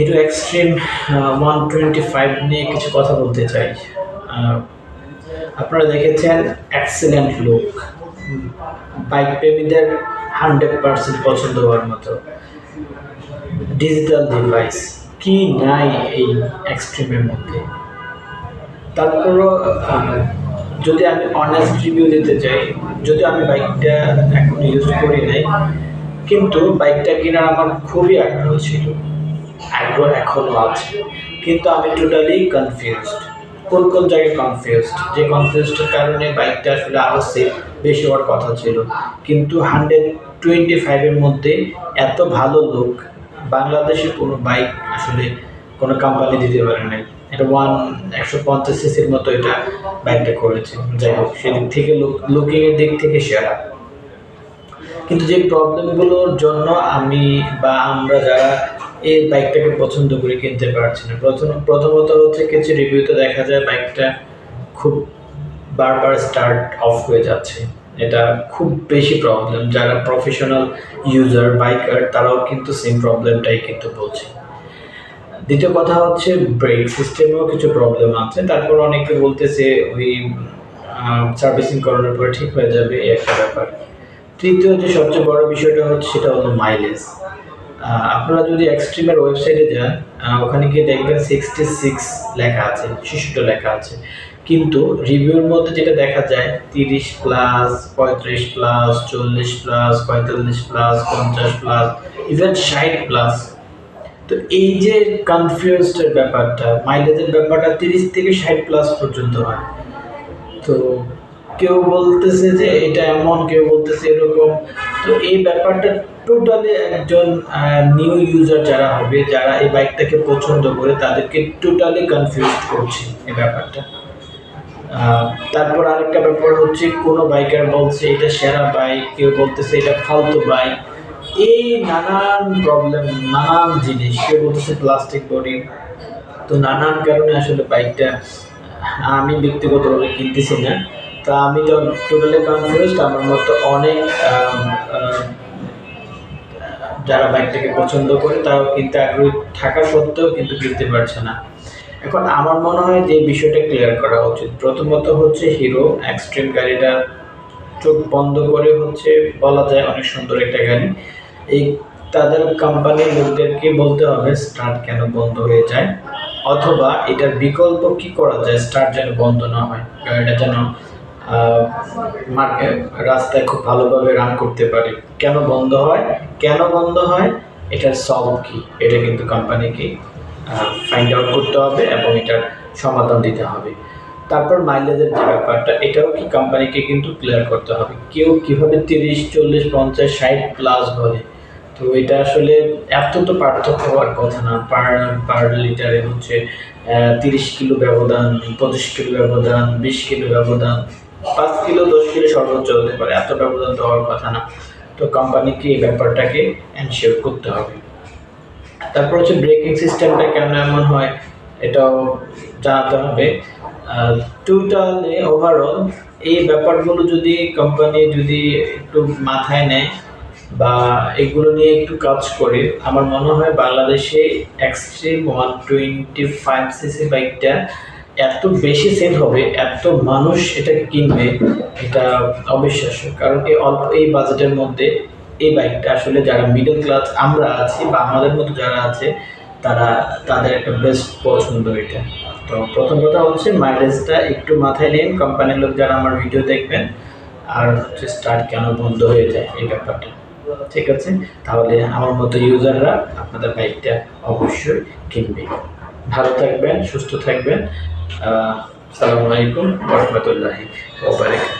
Hero Xtreme one twenty five নিয়ে কিছু কথা বলতে চাই। আপনারা দেখেছেন এক্সেলেন্ট লুক। বাইক প্রেমীদের হান্ড্রেড পার্সেন্ট পছন্দ হওয়ার মতো। ডিজিটাল ডিভাইস কি নাই এই এক্সট্রিমের মধ্যে? তারপরও যদি আমি অনেস্ট রিভিউ দিতে চাই, যদি আমি বাইকটা এখন ইউজ করি নাই, কিন্তু বাইকটা কেনার আমার খুবই আগ্রহ ছিল। আগ্রহ এখনও আছে কিন্তু আমি টোটালি কনফিউজড কোন কোন জায়গায় কনফিউজড যে কনফিউজডের কারণে বাইকটা আসলে আরও সেফ বেশি হওয়ার কথা ছিল। কিন্তু হান্ড্রেড টোয়েন্টি ফাইভের মধ্যে এত ভালো লোক বাংলাদেশে কোনো বাইক আসলে কোনো কোম্পানি দিতে পারে নাই। এটা ওয়ান একশো পঞ্চাশ সিসির মতো এটা বাইকটা করেছে। যাই হোক, সেদিক থেকে লুকিংয়ের দিক থেকে সেরা। কিন্তু যে প্রবলেমগুলোর জন্য আমি বা আমরা যারা এই বাইকটাকে পছন্দ করে, কিনতে পারছি না। প্রথম, প্রথমত হচ্ছে কিছু রিভিউতে দেখা যায় বাইকটা খুব বারবার স্টার্ট অফ হয়ে যাচ্ছে। এটা খুব বেশি প্রবলেম যারা প্রফেশনাল ইউজার বাইকার তারাও কিন্তু সেম প্রবলেমটাই কিন্তু বলছে। দ্বিতীয় কথা হচ্ছে ব্রেক সিস্টেমেও কিছু প্রবলেম আছে। তারপর অনেকে বলতেছে ওই সার্ভিসিং করানোর পরে ঠিক হয়ে যাবে, এই একটা ব্যাপার। তৃতীয় যে সবচেয়ে বড় বিষয়টা হচ্ছে সেটা হলো মাইলেজ আপনারা যদি এক্সট্রিমের ওয়েবসাইটে যান ওখানে গিয়ে দেখবেন সিক্সটি সিক্স লেখা আছে শিশুটা লেখা আছে। কিন্তু রিভিউর মধ্যে যেটা দেখা যায়, তিরিশ প্লাস পঁয়ত্রিশ প্লাস চল্লিশ প্লাস পঁয়তাল্লিশ প্লাস পঞ্চাশ প্লাস ইভেন ষাট প্লাস তো এই যে কনফিউজডের ব্যাপারটা মাইলেজের ব্যাপারটা তিরিশ থেকে ষাট প্লাস পর্যন্ত হয়। তো কেউ বলতেছে যে এটা এমন, কেউ বলতেছে এরকম। তো এই ব্যাপারটা টোটালি একজন নিউ ইউজার যারা হবে, যারা এই বাইকটাকে পছন্দ করে, তাদেরকে টোটালি কনফিউজ করছে এই ব্যাপারটা। তারপর আরেকটা ব্যাপার হচ্ছে, কোনো বাইকার বলছে, এটা সেরা বাইক কেউ বলতেছে, এটা ফালতু বাইক এই নানান প্রবলেম নানান জিনিস। কেউ বলতেছে প্লাস্টিক বডি তো নানান কারণে আসলে বাইকটা আমি ব্যক্তিগতভাবে কিনতেছি না। তো আমি টোটালি কনফিউজড আমার মতো অনেক যারা বাইকটাকে পছন্দ করে, তারাও কিনতে আগ্রহী থাকা সত্ত্বেও কিন্তু কিনতে পারছে না। এখন আমার মনে হয় যে বিষয়টা ক্লিয়ার করা উচিত। প্রথমত হচ্ছে হিরো এক্সট্রিম গাড়িটা চোখ বন্ধ করে হচ্ছে বলা যায়, অনেক সুন্দর একটা গাড়ি। এই তাদের কোম্পানির লোকদেরকে বলতে হবে স্টার্ট কেন বন্ধ হয়ে যায়? অথবা এটার বিকল্প কি করা যায় স্টার্ট যেন বন্ধ না হয়, গাড়িটা যেন রাস্তায় খুব ভালোভাবে রান করতে পারে। কেন বন্ধ হয়? কেন বন্ধ হয়? এটার সলভ কি? এটা কিন্তু কোম্পানিকে ফাইন্ড আউট করতে হবে এবং এটার সমাধান দিতে হবে। তারপর মাইলেজের যে ব্যাপারটা, এটাও কি কোম্পানিকে কিন্তু ক্লিয়ার করতে হবে। কেউ কীভাবে তিরিশ, চল্লিশ, পঞ্চাশ, ষাট প্লাস বলে? তো এটা আসলে এত তো পার্থক্য হওয়ার কথা না। পার পার লিটারে হচ্ছে তিরিশ কিলো ব্যবধান, পঁচিশ কিলো ব্যবধান, বিশ কিলো ব্যবধান। পাঁচ কিলো দশ কিলো সর্বোচ্চ হতে পারে এত ব্যবধান তো হওয়ার কথা না। তো কোম্পানিকে এই ব্যাপারটাকে এনশিওর করতে হবে। তারপর হচ্ছে ব্রেকিং সিস্টেমটা কেন এমন হয়, এটাও জানাতে হবে। টোটালি ওভারঅল এই ব্যাপারগুলো যদি কোম্পানি যদি একটু মাথায় নেয় বা এগুলো নিয়ে একটু কাজ করে, আমার মনে হয় বাংলাদেশে Xtreme one twenty five CC বাইকটা এত বেশি সেল হবে, এত মানুষ এটাকে কিনবে, এটা অবিশ্বাস্য। কারণ এই অল্প, এই বাজেটের মধ্যে এই বাইকটা আসলে যারা মিডল ক্লাস আমরা আছি বা আমাদের মতো যারা আছে, তারা, তাদের একটা বেস্ট পছন্দ এটা। তো প্রথম কথা হচ্ছে মাইলেজটা একটু মাথায় নিন কোম্পানির লোক যারা আমার ভিডিও দেখবেন, আর হচ্ছে স্টার্ট কেন বন্ধ হয়ে যায় এই ব্যাপারটা। ঠিক আছে? তাহলে আমার মতো ইউজাররা আপনাদের বাইকটা অবশ্যই কিনবে। ভালো থাকবেন সুস্থ থাকবেন। সালামু আলাইকুম রহমতুল্লাহি ওবারাকাতুহু